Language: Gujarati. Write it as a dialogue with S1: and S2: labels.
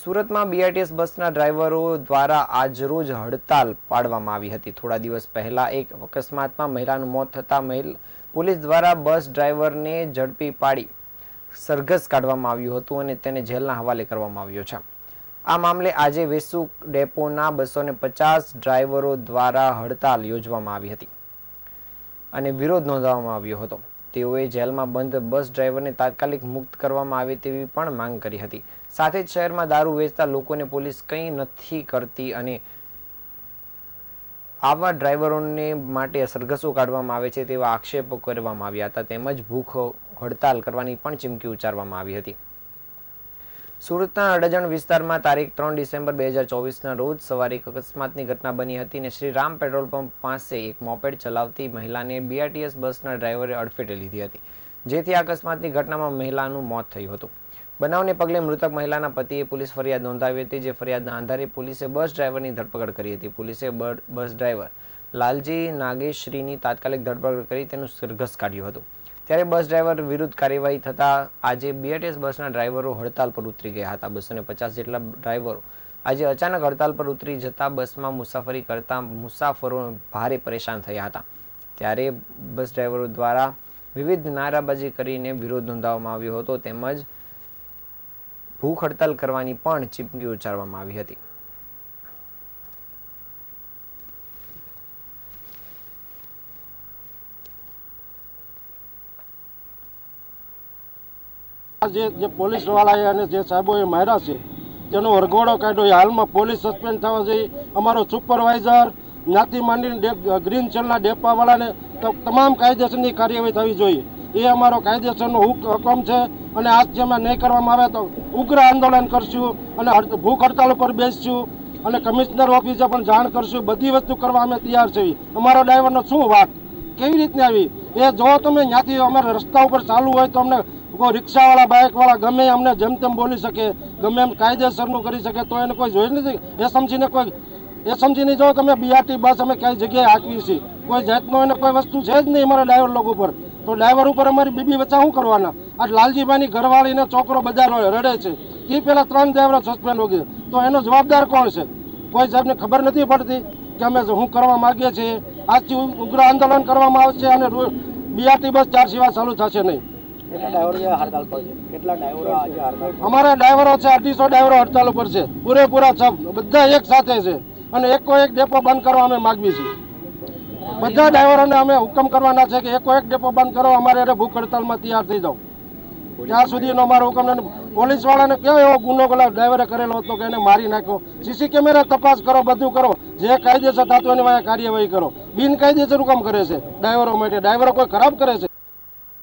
S1: સુરતમાં બીઆરટીએસ બસના ડ્રાઈવરો દ્વારા આજરોજ હડતાલ પાડવામાં આવી હતી. થોડા દિવસ પહેલા એક અકસ્માતમાં મહિલાનું મોત થતાં મહિલા પોલીસ દ્વારા બસ ડ્રાઈવરને ઝડપી પાડી સરઘસ કાઢવામાં આવ્યું હતું અને તેને જેલના હવાલે કરવામાં આવ્યો છે. આ મામલે આજે વેસુ ડેપોના બસો પચાસ ડ્રાઈવરો દ્વારા હડતાલ યોજવામાં આવી હતી અને વિરોધ નોંધાવવામાં આવ્યો હતો. તેઓએ જેલમાં બંધ બસ ડ્રાઈવરને તાત્કાલિક મુક્ત કરવામાં આવે તેવી પણ માંગ કરી હતી. સાથે જ શહેરમાં દારૂ વેચતા લોકોને પોલીસ કંઈ નથી કરતી અને આવા ડ્રાઈવરોને માટે સરઘસો કાઢવામાં આવે છે તેવા આક્ષેપો કરવામાં આવ્યા હતા. તેમજ ભૂખ હડતાલ કરવાની પણ ચીમકી ઉચ્ચારવામાં આવી હતી. સુરતના અડજણ વિસ્તારમાં તારીખ ત્રણ ડિસેમ્બર બે હજાર ચોવીસના રોજ સવારે એક અકસ્માતની ઘટના બની હતી અને શ્રી રામ પેટ્રોલ પંપ પાસે એક મોપેડ ચલાવતી મહિલાને બીઆરટીએસ બસના ડ્રાઈવરે અડફેટે લીધી હતી, જેથી આ અકસ્માતની ઘટનામાં મહિલાનું મોત થયું હતું. બનાવને પગલે મૃતક મહિલાના પતિએ પોલીસ ફરિયાદ નોંધાવી હતી, જે ફરિયાદના આધારે પોલીસે બસ ડ્રાઈવરની ધરપકડ કરી હતી. પોલીસે બસ ડ્રાઈવર લાલજી નાગેશ્રીની તાત્કાલિક ધરપકડ કરી તેનું સરઘસ કાઢ્યું હતું. ત્યારે બસ ડ્રાઈવર વિરુદ્ધ કાર્યવાહી થતાં આજે બીઆરટીએસ બસના ડ્રાઈવરો હડતાલ પર ઉતરી ગયા હતા. બસો પચાસ જેટલા ડ્રાઈવરો આજે અચાનક હડતાલ પર ઉતરી જતાં બસમાં મુસાફરી કરતા મુસાફરો ભારે પરેશાન થયા હતા. ત્યારે બસ ડ્રાઈવરો દ્વારા વિવિધ નારાબાજી કરીને વિરોધ નોંધાવવામાં આવ્યો હતો. તેમજ ભૂખ હડતાલ કરવાની પણ ચીમકી ઉચ્ચારવામાં આવી હતી.
S2: આ જે પોલીસવાળાએ પોલીસ વાળાએ અને જે સાહેબોએ માર્યા છે, તેનો વરઘોડો કાઢ્યો. એ હાલમાં પોલીસ સસ્પેન્ડ થવા જઈ અમારો સુપરવાઇઝર, જ્ઞાતિ માંડીને ગ્રીન ચલના ડેપાવાળાને તમામ કાયદેસરની કાર્યવાહી થવી જોઈએ. એ અમારો કાયદેસરનો હુક- હુકમ છે અને આજ જેમાં નહીં કરવામાં આવે તો ઉગ્ર આંદોલન કરશું અને ભૂખ હડતાલ ઉપર બેસશું અને કમિશનર ઓફિસે પણ જાણ કરશું. બધી વસ્તુ કરવા અમે તૈયાર છીએ. અમારો ડ્રાઈવરનો શું વાત કેવી રીતની આવી? એ જો તમે ત્યાંથી અમારા રસ્તા ઉપર ચાલુ હોય તો અમને કોઈ રિક્ષાવાળા, બાઇકવાળા ગમે અમને જેમ તેમ બોલી શકે, ગમે એમ કાયદેસરનું કરી શકે, તો એને કોઈ જોઈ નથી. એ સમજીને કોઈ, એ સમજી સમજીને કે અમે બીઆરટી બસ અમે કઈ જગ્યાએ હાંકવી છીએ કોઈ જાતનો એને કોઈ વસ્તુ છે જ નહીં અમારા ડ્રાઈવર લોકો ઉપર. તો ડ્રાઈવર ઉપર અમારી બીબી બચ્ચા શું કરવાના? આ લાલજીભાઈની ઘરવાળીને છોકરો બજાર રડે છે. એ પહેલાં ત્રણ ડ્રાઈવરો સસ્પેન્ડ હોય તો એનો જવાબદાર કોણ છે? કોઈ સાહેબને ખબર નથી પડતી કે અમે શું કરવા માગીએ છીએ. આજથી ઉગ્ર આંદોલન કરવામાં આવશે અને બીઆરટી બસ ચાર સિવાય ચાલુ થશે નહીં. અમારા ડ્રાઈવરો છે, અઢીસો ડ્રાઈવરો હડતાલ ઉપર છે. પૂરેપૂરા સબ બધા એક સાથે છે. અને એકો એક ડેપો બંધ કરવા અમે માગવી છીએ. બધા ડ્રાઈવરોને અમે હુકમ કરવાના છે કે એકો એક ડેપો બંધ કરો, અમારે એને ભૂખ હડતાલમાં તૈયાર થઈ જાઓ. ત્યાં સુધીનો અમારો હુકમ નથી. પોલીસ વાળાને કેવો એવો ગુનો પેલા ડ્રાઈવરે કરેલો હતો કે એને મારી નાખ્યો? સીસી કેમેરા તપાસ કરો, બધું કરો. જે કાયદેસર થતું એની કાર્યવાહી કરો. બિનકાયદેસર હુકમ કરે છે ડ્રાઈવરો માટે. ડ્રાઈવરો કોઈ ખરાબ કરે છે?